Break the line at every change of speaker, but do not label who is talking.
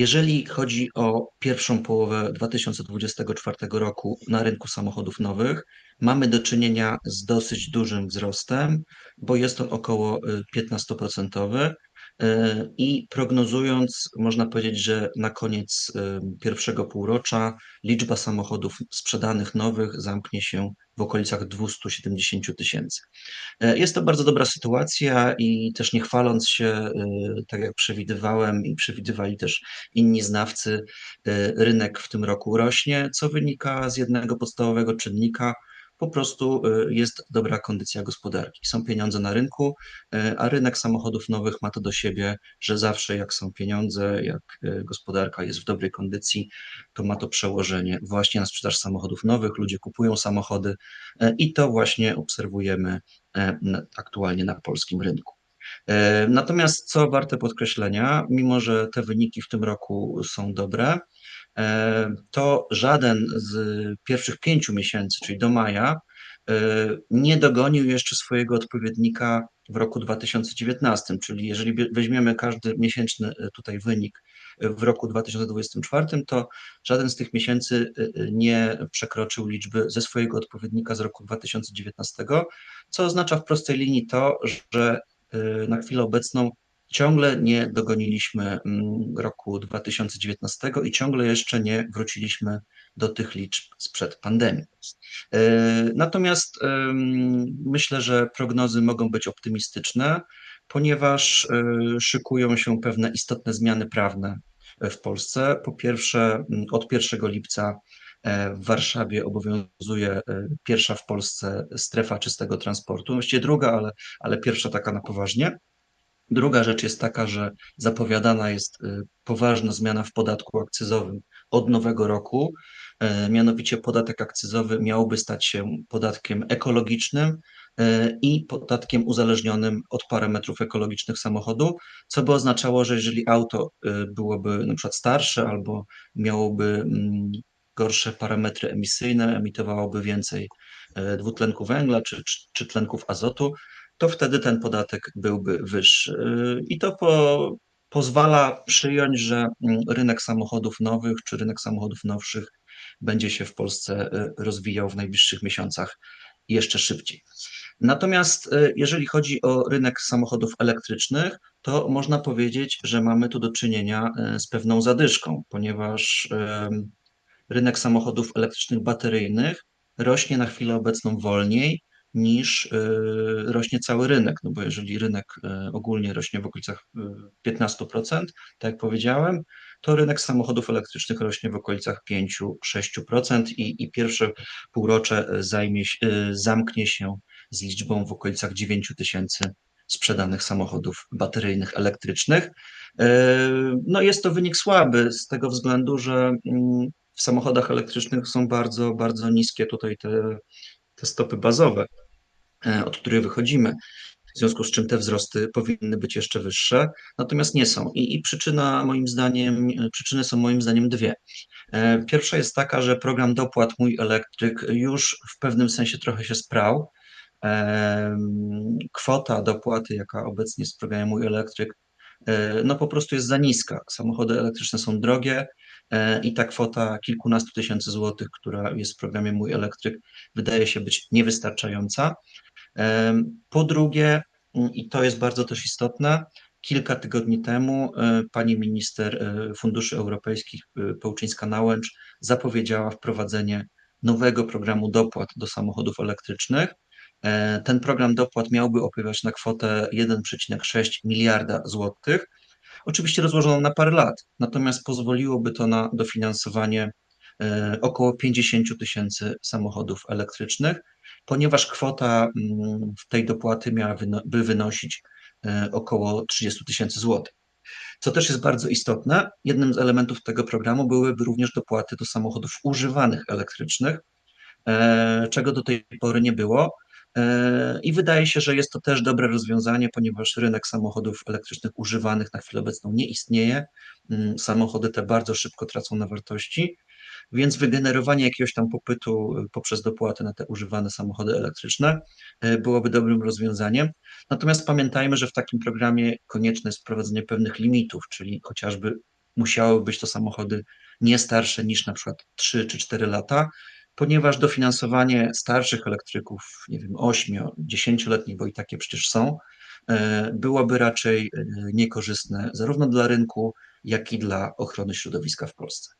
Jeżeli chodzi o pierwszą połowę 2024 roku na rynku samochodów nowych, mamy do czynienia z dosyć dużym wzrostem, bo jest on około 15%. I prognozując, można powiedzieć, że na koniec pierwszego półrocza liczba samochodów sprzedanych nowych zamknie się w okolicach 270 tysięcy. Jest to bardzo dobra sytuacja i też nie chwaląc się, tak jak przewidywałem i przewidywali też inni znawcy, rynek w tym roku rośnie, co wynika z jednego podstawowego czynnika, po prostu jest dobra kondycja gospodarki. Są pieniądze na rynku, a rynek samochodów nowych ma to do siebie, że zawsze jak są pieniądze, jak gospodarka jest w dobrej kondycji, to ma to przełożenie właśnie na sprzedaż samochodów nowych. Ludzie kupują samochody i to właśnie obserwujemy aktualnie na polskim rynku. Natomiast co warte podkreślenia, mimo że te wyniki w tym roku są dobre, to żaden z pierwszych pięciu miesięcy, czyli do maja, nie dogonił jeszcze swojego odpowiednika w roku 2019. Czyli jeżeli weźmiemy każdy miesięczny tutaj wynik w roku 2024, to żaden z tych miesięcy nie przekroczył liczby ze swojego odpowiednika z roku 2019, co oznacza w prostej linii to, że na chwilę obecną ciągle nie dogoniliśmy roku 2019 i ciągle jeszcze nie wróciliśmy do tych liczb sprzed pandemii. Natomiast myślę, że prognozy mogą być optymistyczne, ponieważ szykują się pewne istotne zmiany prawne w Polsce. Po pierwsze, od 1 lipca w Warszawie obowiązuje pierwsza w Polsce strefa czystego transportu, właściwie druga, ale pierwsza taka na poważnie. Druga rzecz jest taka, że zapowiadana jest poważna zmiana w podatku akcyzowym od nowego roku. Mianowicie podatek akcyzowy miałby stać się podatkiem ekologicznym i podatkiem uzależnionym od parametrów ekologicznych samochodu, co by oznaczało, że jeżeli auto byłoby na przykład starsze albo miałoby gorsze parametry emisyjne, emitowałoby więcej dwutlenku węgla czy tlenków azotu, to wtedy ten podatek byłby wyższy. I to pozwala przyjąć, że rynek samochodów nowych czy rynek samochodów nowszych będzie się w Polsce rozwijał w najbliższych miesiącach jeszcze szybciej. Natomiast jeżeli chodzi o rynek samochodów elektrycznych, to można powiedzieć, że mamy tu do czynienia z pewną zadyszką, ponieważ rynek samochodów elektrycznych bateryjnych rośnie na chwilę obecną wolniej niż rośnie cały rynek. No bo jeżeli rynek ogólnie rośnie w okolicach 15%, tak jak powiedziałem, to rynek samochodów elektrycznych rośnie w okolicach 5-6% i pierwsze półrocze zamknie się z liczbą w okolicach 9 tysięcy sprzedanych samochodów bateryjnych elektrycznych. No jest to wynik słaby z tego względu, że w samochodach elektrycznych są bardzo, bardzo niskie tutaj te stopy bazowe, od których wychodzimy, w związku z czym te wzrosty powinny być jeszcze wyższe, natomiast nie są. I przyczyna moim zdaniem, przyczyny są moim zdaniem dwie. Pierwsza jest taka, że program dopłat Mój Elektryk już w pewnym sensie trochę się sprał. Kwota dopłaty, jaka obecnie jest w programie Mój Elektryk, no po prostu jest za niska. Samochody elektryczne są drogie i ta kwota kilkunastu tysięcy złotych, która jest w programie Mój Elektryk, wydaje się być niewystarczająca. Po drugie, i to jest bardzo też istotne, kilka tygodni temu pani minister funduszy europejskich Pełczyńska-Nałęcz zapowiedziała wprowadzenie nowego programu dopłat do samochodów elektrycznych. Ten program dopłat miałby opiewać na kwotę 1,6 miliarda złotych, oczywiście rozłożoną na parę lat, natomiast pozwoliłoby to na dofinansowanie około 50 tysięcy samochodów elektrycznych, ponieważ kwota tej dopłaty miałaby wynosić około 30 tysięcy złotych. Co też jest bardzo istotne, jednym z elementów tego programu byłyby również dopłaty do samochodów używanych elektrycznych, czego do tej pory nie było. I wydaje się, że jest to też dobre rozwiązanie, ponieważ rynek samochodów elektrycznych używanych na chwilę obecną nie istnieje. Samochody te bardzo szybko tracą na wartości, więc wygenerowanie jakiegoś tam popytu poprzez dopłaty na te używane samochody elektryczne byłoby dobrym rozwiązaniem. Natomiast pamiętajmy, że w takim programie konieczne jest wprowadzenie pewnych limitów, czyli chociażby musiały być to samochody nie starsze niż na przykład 3 czy 4 lata, ponieważ dofinansowanie starszych elektryków, nie wiem, 8, 10-letnich, bo i takie przecież są, e, byłoby raczej e, niekorzystne zarówno dla rynku, jak i dla ochrony środowiska w Polsce.